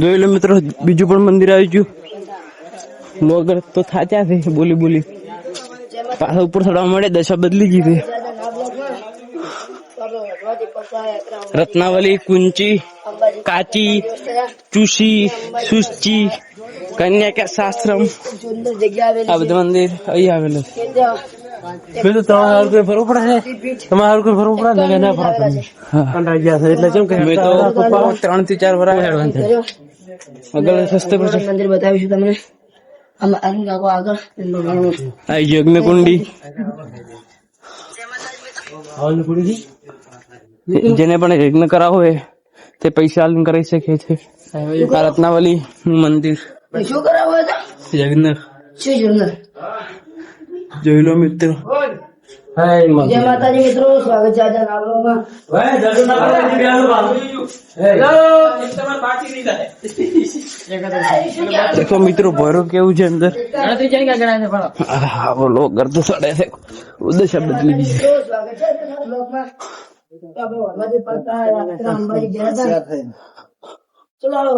જોઈ લો મિત્રો બીજું પણ મંદિર આવી ગયું. મોગર તો થાચ્યા છે બોલી બોલી. પાછા ઉપર થોડા મળે દશા બદલી ગઈ છે. રત્નાવલી કુંચી કાચી ચુસી સુચી કન્યા કે શાસ્ત્રમ આ બધું મંદિર અહીં આવેલું છે. તો તમારે કોઈ ફરવું પડે તમારે કોઈ ફરવું પડે? ને ના ફરવા તમને કંટાળી ગયા છે એટલે કેમ કે મેં તો ત્રણથી ચાર વર્ષ હેડવાનું છે. આગળ સસ્તે પડશે મંદિર બતાવીશું તમને. આમાં અરુણ કાકો આગળ આ યજ્ઞ કુંડી જેને પણ યજ્ઞ કરાવો હોય તે પૈસા આલીને કરી શકે છે. આ રત્નાવલી મંદિર. શું કરાવો યજ્ઞ. શું જોઈ લો મિત્રો. જય માતાજી મિત્રો સ્વાગત છે આજના નાગરોમાં દેખો મિત્રો ભરો કેવું છે અંદર? બોલો ગરદો સડે છે. સ્વાગત છે ચલો.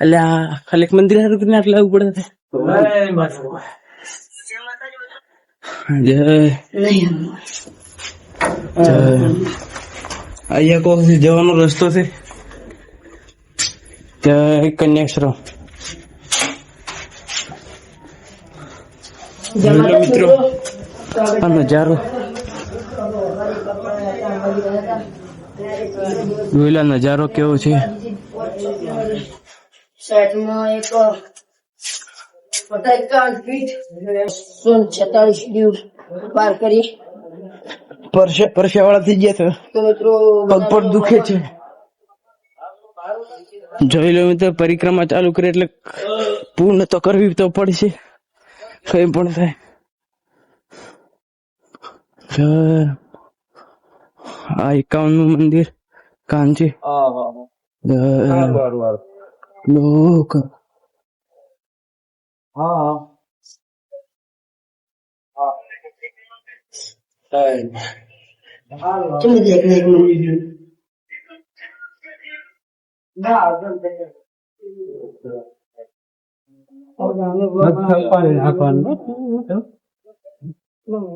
એટલે આ ખાલી એક મંદિર હારું કરીને આટલા ઉપડે પડે છે જય અહીંયા કોક જવાનો રસ્તો છે જય કન્યાશ્રમ મિત્રો આ નજારો જોઈ લો નજારો કેવો છે સાઈડમાં એક એકાવન ફીટ સો છેતાલીસ દિવસ પાર કરી. પરસે પરસેવાળા થઈ ગયા છે તો મિત્રો પગ પર દુખે છે. જોઈ લો તો પરિક્રમા ચાલુ કરી એટલે પૂર્ણ તો કરવી તો પડશે. કઈ પણ થાય. આ એકાવનનું મંદિર કાંચી khó không à. đây. Chứ mình thiệt nghiệp mình. Bất thân qua đây là còn bất bất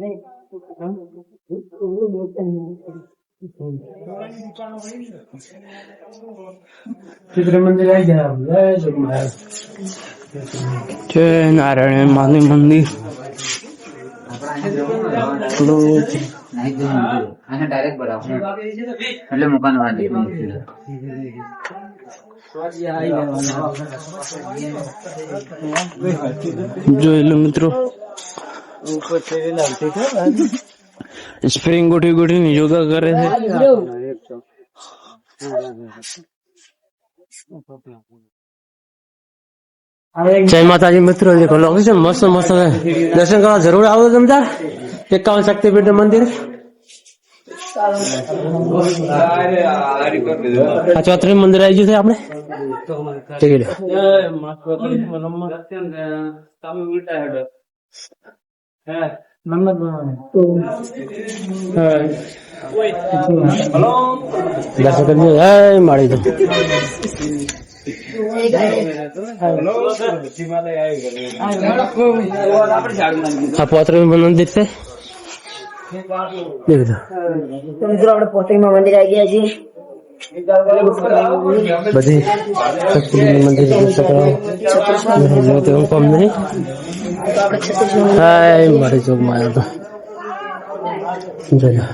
ચિત્ર મંદિર આવી ગયા જય નારાયણ માની મંદિર. એટલે મકાન વાળી મિત્રો સ્પ્રિંગ ગોઠવી ગોઠવીને યોગા કરે છે જય માતાજી મિત્રો દેખો છે મસ્ત મસ્ત દર્શન કરવા જરૂર આવો તમે તાર એકાવન શક્તિપીઠ મંદિર આ ચોત્રી મંદિર આવી ગયું છે આપણે ટિકિટ કરજો માળી તો આ પોત્રીસ મંદિર છે દેખ દો તો મિત્રો આપણે પોતરીમાં મંદિર આવી ગયા છીએ બધી શક્તિપીઠ મંદિર દર્શન કરવા જો તે હું કોમ નહીં. હાય મારી ચોકમાં આવ્યો હતો. લો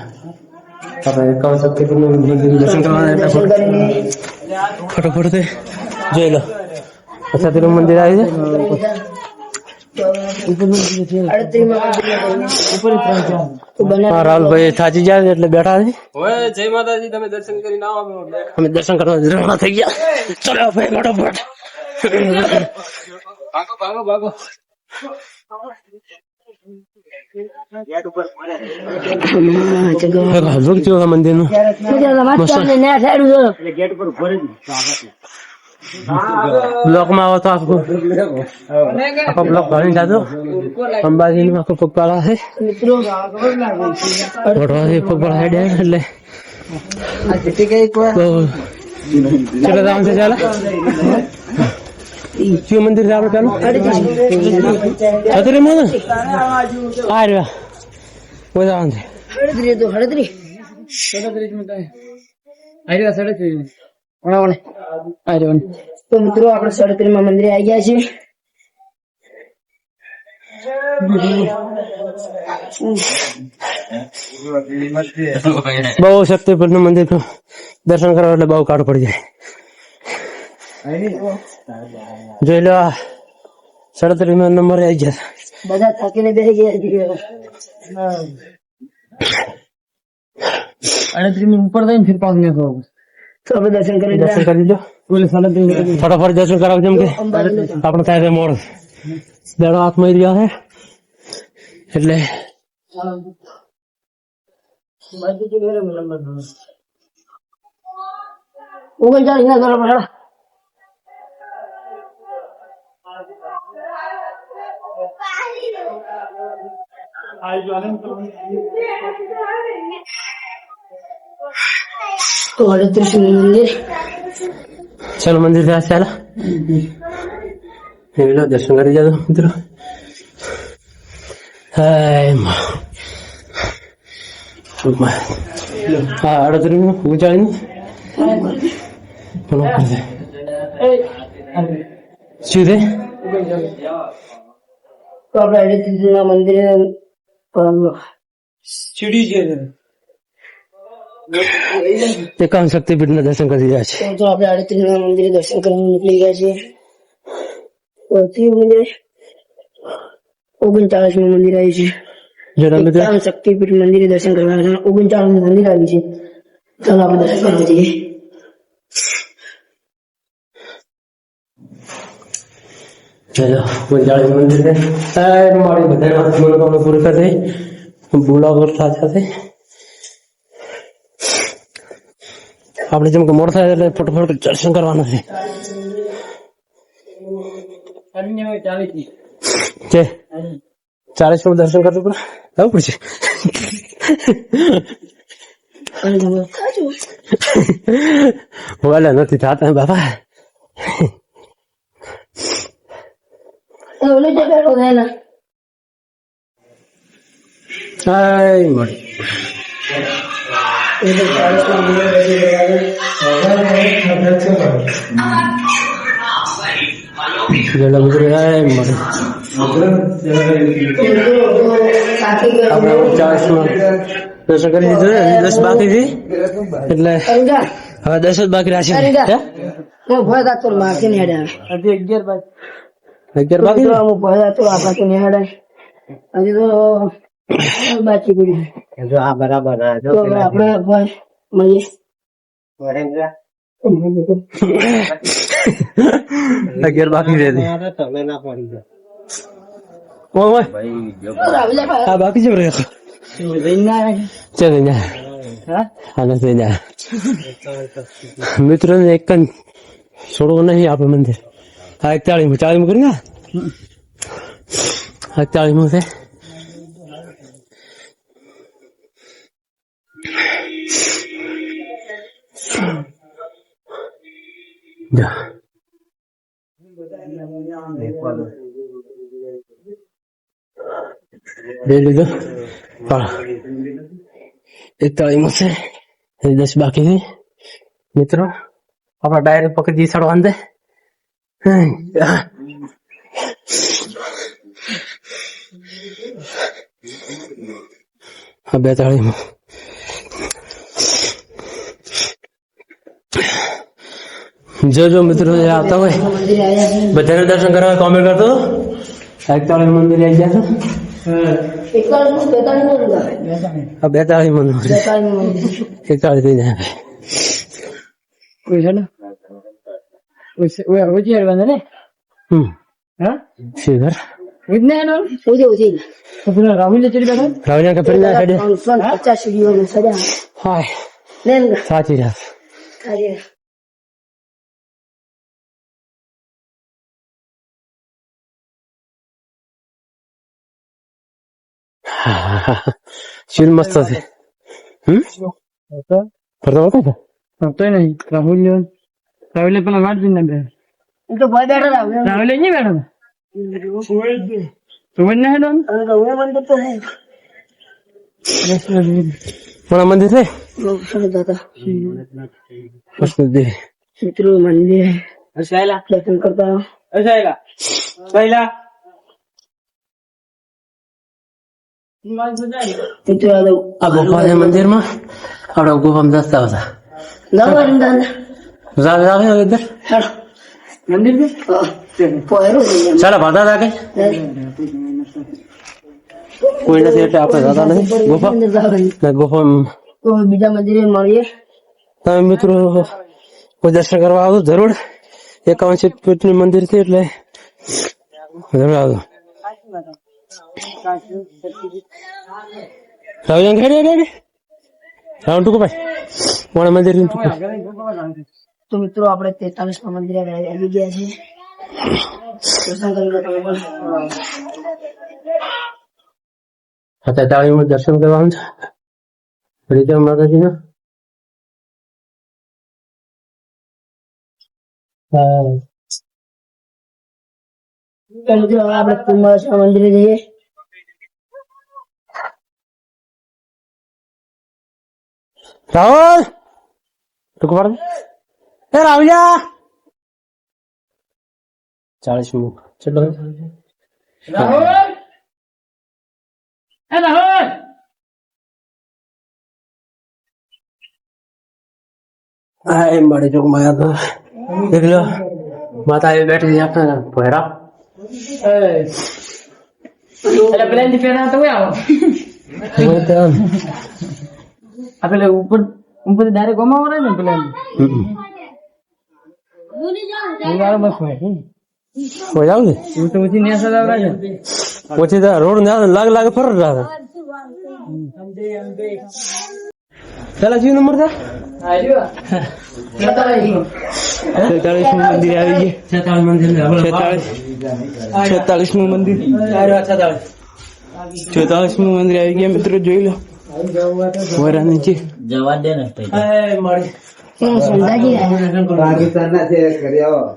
આપણે એકાવન શક્તિપીઠ મંદિર દર્શન કરવાના હતા ફટોફટ જોઈ લો. અચ્છા તેનું મંદિર આવી છે? રાહુલભાઈ થાચી જાય એટલે બેઠા છે. અમે દર્શન કરવા રવાના થઈ ગયા. ચલો ભાઈ ફટોફટ હજુ કેવું મંદિરનું બ્લોકમાં આવો તો આપકો આપકો બ્લોક ભણી જાજો. અંબાજી નું આખું પગપાળા છે. મિત્રો વડવાથી પગપાળા હેડે એટલે. ચલો રામ છે ચાલો. શિવ મંદિર છે આપણે પેલું છત્રી માં આ રહ્યા કોઈ જવાનું છે હળદરી તો હળદરી. તો મિત્રો આપણે સડત્રી માં મંદિરે આવી ગયા છીએ બહુ શક્તિપીઠનું મંદિર દર્શન કરવા એટલે બહુ કાઢ પડી જાય જોઈ લો આ સડત્રીસમાં નંબર આવી ગયા બધા થાકીને બેસી ગયા છીએ તો આપણે દર્શન કરી દર્શન લીધા કરી લીધો ફટાફટ દર્શન કરાવ જેમ કે આપણે થાય છે મોડ દાડો હાથમાં આવી ગયા છે એટલે ઓગણચાલીસ ના કરો પણ તો હળત્રીસ મંદિર ચાલો મંદિર ત્યાં ચાલો એ લો દર્શન કરી જાજો મિત્રો હાયમાં. માં. હા અડત્રીસનું ઊંચાઈ નું શું છે તો આપણે ના મંદિરે એકાવન શક્તિપીઠ ના દર્શન કરી રહ્યા છે. તો આપણે અડત્રીસ ના મંદિરે દર્શન કરીને નીકળી ગયા છીએ. તો તે મંદિરે ઓગણચાલીસનું મંદિર આવ્યું છે. જરા મિત્રો એકાવન શક્તિપીઠ મંદિરે દર્શન કરવાના છે ઓગણચાલીસનું મંદિર આવ્યું છે. ચાલો આપણે દર્શન કરવા જઈએ. ચલો ગુંજાળી મંદિર છે. સાહેબ મારી બધાના મનોકામના પૂરી કરી બોલાવો સાથે આપણે જેમ કે મોડ થાય એટલે ફટોફટ દર્શન કરવાના છે. કે ચાલીસનું દર્શન કરવું પડે આવું પડશે. અને નથી થતા બાપા. નથી થતા બાપા ઓલે જગ્યા તો થાય ને હાય મળી જેલા મિત્રો હાય મળી સાથી આપણે ચાલીસ દર્શન કરી દીધું ને દસ બાકી છે? એટલે અરુજા હવે દસ જ બાકી? નહીં અગિયાર બાકી નહીં હડાવે હજી તો બાકી પડ્યું જો આ બરાબર તો હવે આપણે ભય મળીએ અગિયાર બાકી રહે ઓય આ બાકી છે રે ચાલ જા હા? નથી જા મિત્રો ને એક છોડવું નહીં આપણે મંદિર. હા એકતાળીસ ચાલીસ કરી ના? એકતાળીસ છે. લઈ લીધો. હા એકતાળીસ છે દસ બાકી છે. મિત્રો, આપણા ડાયરેક્ટ પકડી ચડવા દે હા બેતાળીસ જો જો મિત્રો આવતા હોય. બધાને દર્શન કરવા કોમેન્ટ કરતો એકતાળી મંદિર આવી ગયા આ બેતાળીસ મંદિર. એકતાળી થઈ જાય. કોઈ ને? ઓછી હડવાના ને હમ. હા? શિવર. વિજ્ઞાન ઓછી શિલ મસ્ત છે હમ ફરતો હતો ને નહીં રાહુલ રાહુલે પેલા વાટ જોઈને બે તો રાહુલે નહીં બેઠો સુઈ જ ગયો. તું જ નહીં હેડો હવે તો હું બંધ તો હે કોના મંદિર છે મંદિર મિત્રો મંદિર દર્શન કરતા મિત્રો આ આ ગુફા છે મંદિરમાં આપણે ગુફામાં જતા હતા જાઓ અંદર જાવે જાવે હવે ઇધર મંદિર છે પોયરો ચાલો ભાતા હતા કઈ કોઈ નથી એટલે આપણે જતા નથી ગુફા અંદર જાઓ ને ગુફામાં તો બીજા મંદિરે મળીએ તમે મિત્રો કોઈ દર્શન કરવા આવો જરૂર એકાવન ફીટનું મંદિર છે એટલે જરૂર આવજો રાવજાન ખેડે રે રાવણ ટૂંકો ભાઈ મોડા મંદિર તો મિત્રો આપણે તેતાલીસમાં મંદિર આવી ગયા પણ અત્યારે તાળીમાં દર્શન કરવાનું છે. રીતે માતાજીના? આપણે કુંભારેશ્વર મંદિરે જઈએ. રાહુલ પાડ દે. એ રાહુલિયા ચાલીસ મિનિટ. ચલો હા એમ મળે જો માયા તો. દેખ લો માતા એ બેઠી છે આપણે. ભોયરા હું તો આમ. આ પેલા ઉપર ઉપર ડાયરેક્ટ ગોમાં વરાય ને પેલા હમ. બસ હોય જાવ ને? હું તો પછી નેસ લાવડા છે. પછી રોડ ને લાગ લાગ ફર રહ્યા ચાલો જીવ નંબર થા છેતાલીસનું મંદિર આવી ગયું. છેતાલીસનું મંદિર. છેતાલીસનું મંદિર આવી ગયા. મિત્રો જોઈ લો. વરા નીચે ત્યાં સંધાજી રહ્યા.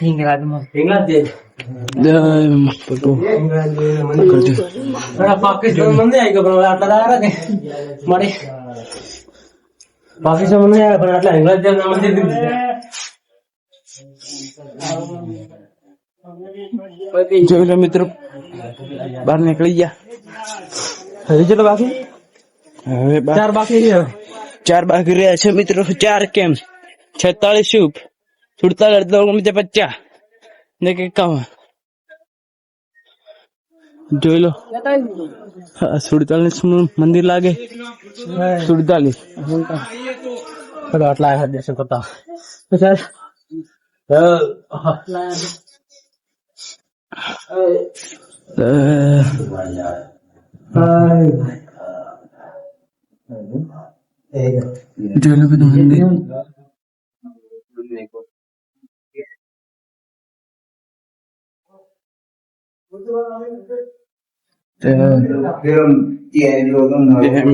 હિંગરાજમાં જય પટુ કરજો પાકિસ્તાન મંદિર આવી ગયો પણ હવે આટલા દાડા કે મારે પાકિસ્તાન મંદિર આવ્યા પણ આટલા ઇંગ્લેન્ડ જેમ મંદિર જોઈ લો મિત્રો બહાર નીકળી ગયા હજી ચલો બાકી? હવે ચાર બાકી રહ્યા ચાર બાકી રહ્યા છે મિત્રો ચાર કેમ? છેતાલીસ શુભ સુડતાલીસ અડતાલીસ પચાસ. ને કે એકાવન. જોઈ લો. સુડતાલીસનું મંદિર લાગે. સુડતાલીસ. આટલા દર્શન કરતા. જોઈ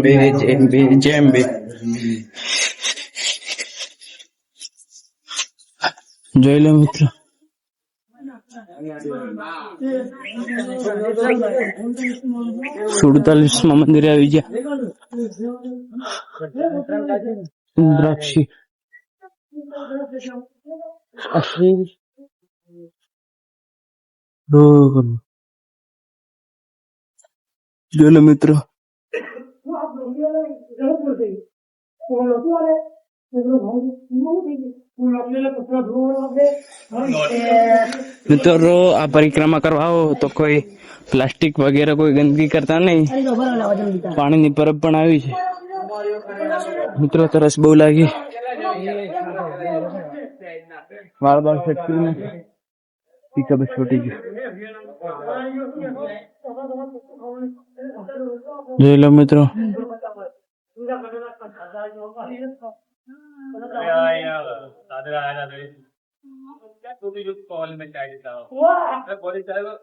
બે જેમ બે જેમ બે જોઈ લો મિત્રો. સુડતાલીસમાં મંદિરે આવી ગયા. દ્રાક્ષી. જોઈ લો મિત્રો. મિત્રો આ પરિક્રમા કરવા આવો તો કોઈ પ્લાસ્ટિક વગેરે કોઈ ગંદકી કરતા નહીં. પાણીની પરબ પણ આવી છે. મિત્રો તરસ બહુ લાગી. વાળ બાળ ફેક્ટરી ને પીકઅપ છોટી ગયું. જોઈ લો મિત્રો. दादर आया था हो मैं कॉलेज चाय वो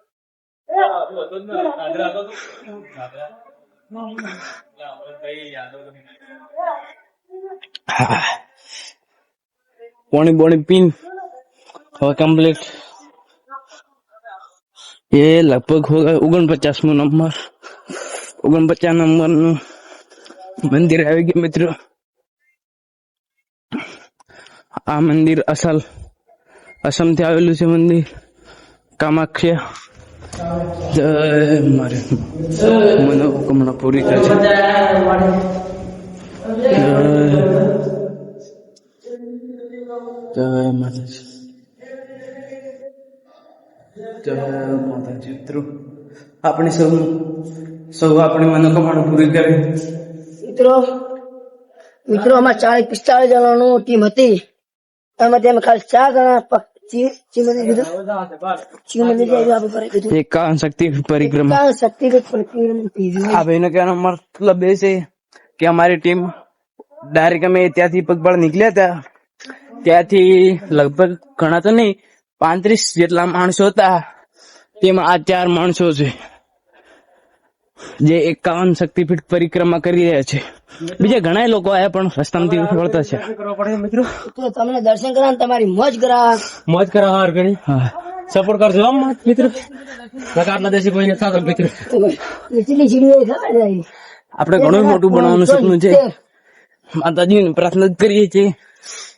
सुन ना दादर आता तू दादर ना अपन कई यादों પોણી બોણી પીન હવે કમ્પ્લીટ એ લગભગ ઓગણપચાસમો નંબર ઓગણપચાસ નંબરનું મંદિર આવી ગયું મિત્રો આ મંદિર અસલ અસમથી આવેલું છે મંદિર. કામાખ્યા. જય મારે. પૂરી કરે છે. મિત્રો. આપણે સૌ સૌ આપણી મનોકામના પૂરી કરે. મિત્રો મિત્રો, આમાં ચાલીસ પિસ્તાળીસ જણાનું ટીમ હતી. એકાવન શક્તિ પરિક્રમા. એકાવન શક્તિપીઠ પરિક્રમા કીધું આ ભાઈનો કહેવાનો મતલબ એ છે કે અમારી ટીમ ડાયરેક્ટ અમે ત્યાંથી પગપાળ નીકળ્યા હતા. ત્યાંથી લગભગ ઘણા તો નહીં પાંત્રીસ જેટલા માણસો હતા. તેમાં આ ચાર માણસો છે. જે એકાવન શક્તિપીઠ પરિક્રમા કરી રહ્યા છે. બીજા ઘણા લોકો આયા પણ રસ્તામાંથી વળતા છે. મિત્રો? તો તમને દર્શન કરા તમારી મોજ કરા મોજ કરાવવા હાર ગણી સપોર્ટ કરજો આમ મિત્રો. આટલા દેશી કોઈ નથી થતો મિત્રો. આપણે ઘણું મોટું બનાવવાનું સપનું છે. માતાજી પ્રાર્થના કરીએ છીએ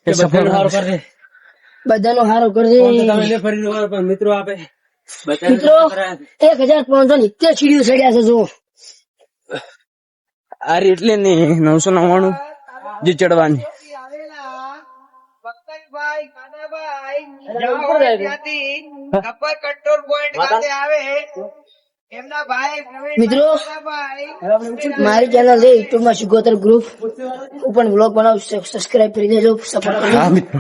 કે કે સફળ સારું કરજે. બધાનો હારો કરજે. તમે લે ફરી મિત્રો આપે. મિત્રો એક હજાર પાંચસો સીડીઓ ચડ્યા છે જો આ એટલે ને નવસો નવ્વાણું જે ચડવાની. મિત્રો મારી ચેનલ છે યુટ્યુબમાં ગ્રુપ હું પણ બ્લોગ બનાવું સબસ્ક્રાઇબ કરી દેજો સપોર્ટ કરજો મિત્રો.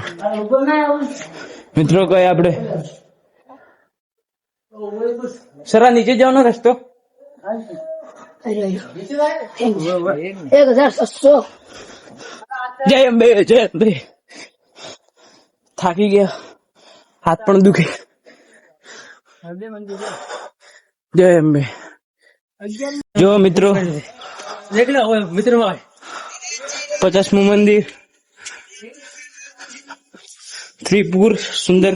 મિત્રો કઈ આપણે? સરા નીચે જવાનો રસ્તો? એક હજાર છસો જય અંબે જય અંબે થાકી ગયા હાથ પણ દુખે જય અંબે જો મિત્રો મિત્રો પચાસમું મંદિર ત્રિપુર સુંદર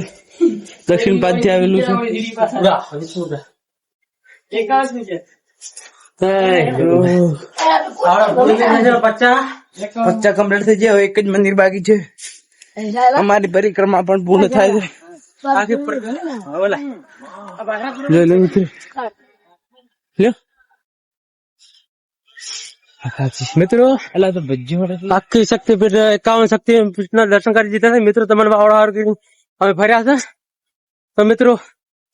દક્ષિણ પાદથી આવેલું છે પચાસ પચ્ચા કમ્પ્લીટ થઈ જાય એક જ મંદિર બાકી છે. અમારી પરિક્રમા પણ પૂર્ણ થાય છે. આખી મિત્રો લ્યો. મિત્રો એલા તો ભજ્જી મળે છે. આખી શક્તિપીઠ એકાવન શક્તિપીઠ ના દર્શન કરી દીધા છે. મિત્રો તમને વાવડો હાર કરી અમે ફર્યા છે. તો મિત્રો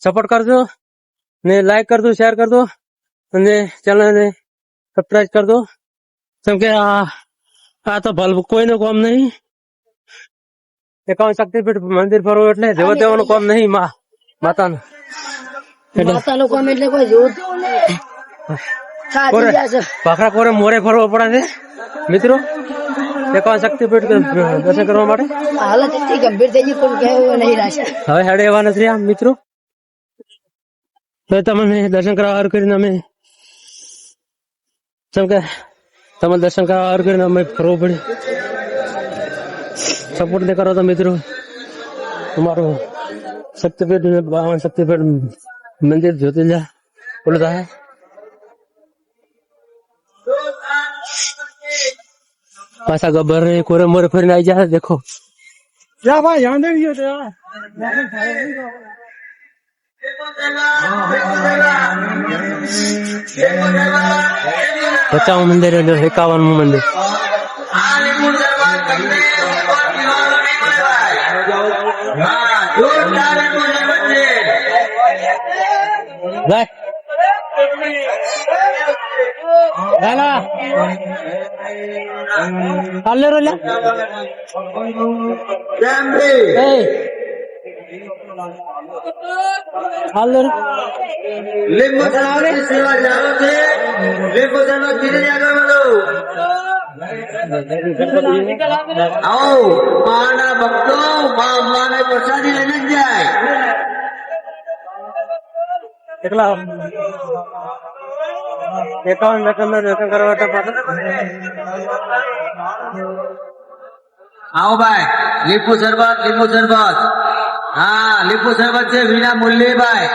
સપોર્ટ કરજો ને લાઈક કરજો શેર કરજો. અને ચેનલને સબસ્ક્રાઈબ કરી દો. કેમ કે આ આ તો ભલ કોઈનું કામ નહીં. એકાવન શક્તિપીઠ મંદિર ફરવું એટલે દેવા દેવાનું કામ નહીં મા માતાનું. કામ એટલે કોઈ ભાખરા કોરે મોરે ફરવો પડે છે? મિત્રો એકાવન શક્તિપીઠ દર્શન કરવા માટે? હાલત એટલી ગંભીર થઈ ગઈ પણ કહેવું નહીં રાશા. હવે હેડે એવા નથી આ મિત્રો. તો તમને દર્શન કરવા કરીને અમે જેમ કે તમે દર્શન કરવા હારું કરીને અમે ફરવું પડ્યું સપોર્ટ ને કરો તો મિત્રો તમારું ને બાવન શક્તિપીઠ મંદિર જ્યોતિર્લિંગ બોલો થાય. પાછા ગબ્બર ને કોરે મોરે ફરીને આવી જાય દેખો. અને એકાવન મંદિર Back. Gala. Halle rolla. Halle. લીંબુ તળાવની સેવા ચાલુ છે? લીંબુ તળાવ ધીરે આગળ વધો. આવો માના ભક્તો મા અંબાને પ્રસાદી લઈને જ જાય. એકલા. એકાવન રકમ દર્શન કરવા માટે પાછા આવો ભાઈ લીંબુ શરબત લીંબુ શરબત. હા લીંબુ શરબત છે વિના મૂલ્યે ભાઈ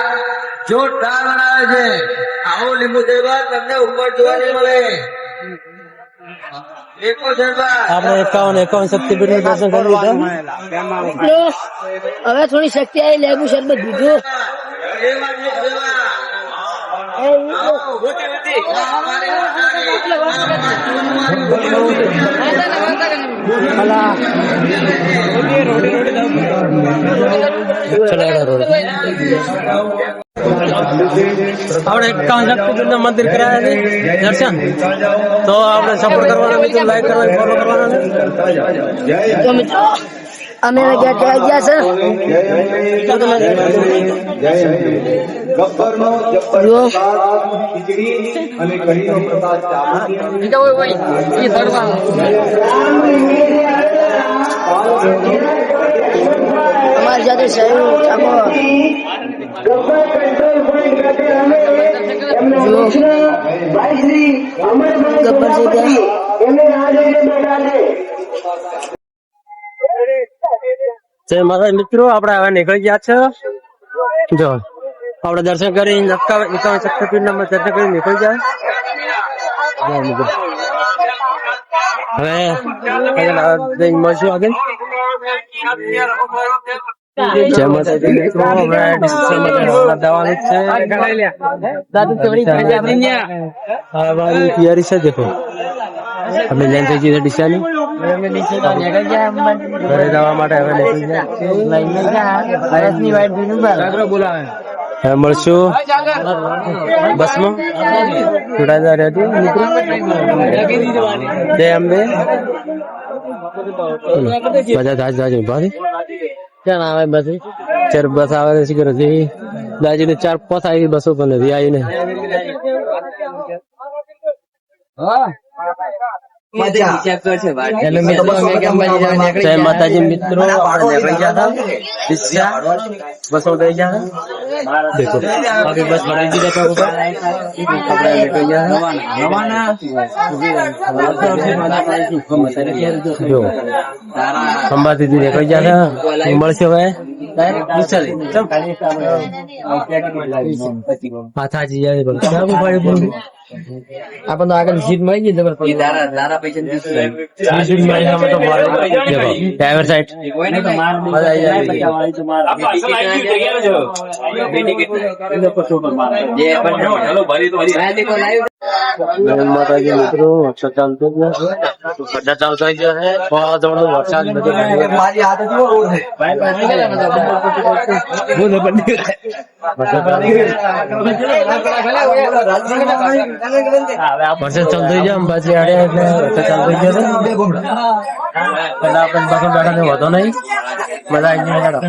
જોરદાર બનાવે છે. આવો લીંબુ શરબત તમને ઉપર જોવા નહીં મળે. આપણે એકાવન એકાવન શક્તિપીઠનું દર્શન કરી લીધા. હવે થોડી શક્તિ આવી લેબુ શરબત દીધું આપણે એકાવન શક્તિપીઠનું મંદિર કરાયા છે. દર્શન. તો આપણે સપોર્ટ કરવાના મિત્રો લાઈક કરવાનો ફોલો કરવાના તો મિત્રો અમે ગયા ત્યાં ગયા છે. અમારી સાથે સહયોગ આપો ગબ્બર જગ્યા જય માતા મિત્રો આપણે હવે નીકળી ગયા છે. જો આપણે દર્શન કરી એકાવન શક્તિપીઠ ના દર્શન કરી નીકળી જાય. હવે મળશું આગળ. જય માતાજી મિત્રો હવે ડિસ્કશનમાં છે. તૈયારી છે દેખો. અમે લેન થઈ ગઈ છે ડીસાની? ઘરે જવા માટે હવે નીકળી મળશું. બસમાં. જોડાતા રહેજો મિત્રો? જય અંબે. બધા દાજ દાજ ઊભા છે ક્યાં આવે બસ? ચાર બસ આવે છે શીખર હતી દાજી ને ચાર પાંચ આવી બસો પણ નથી આવી ને જય માતાજી મિત્રો બસો ગયા અંબાજી નીકળી ગયા હતા. મળશે હવે? માથાજી પડ્યું આપણને આગળ સીટ મળી ગઈ જબર એ તારા તારા પૈસા ને સીટ મળી અમે તો મારે દેખો. Driver side. જે પણ માતાજી મિત્રો વરસાદ ચાલતો જ. વરસાદ ચાલુ થઈ ગયો છે. વાવાઝોડું વરસાદ નથી. મારી હાથ છે. વરસાદ ચાલતો ગયો અંબાજી આડે એટલે વરસાદ ચાલુ થઈ ગયો છે એટલે આપણે બસો બેઠા વધો નહીં. બધા આવી ગયા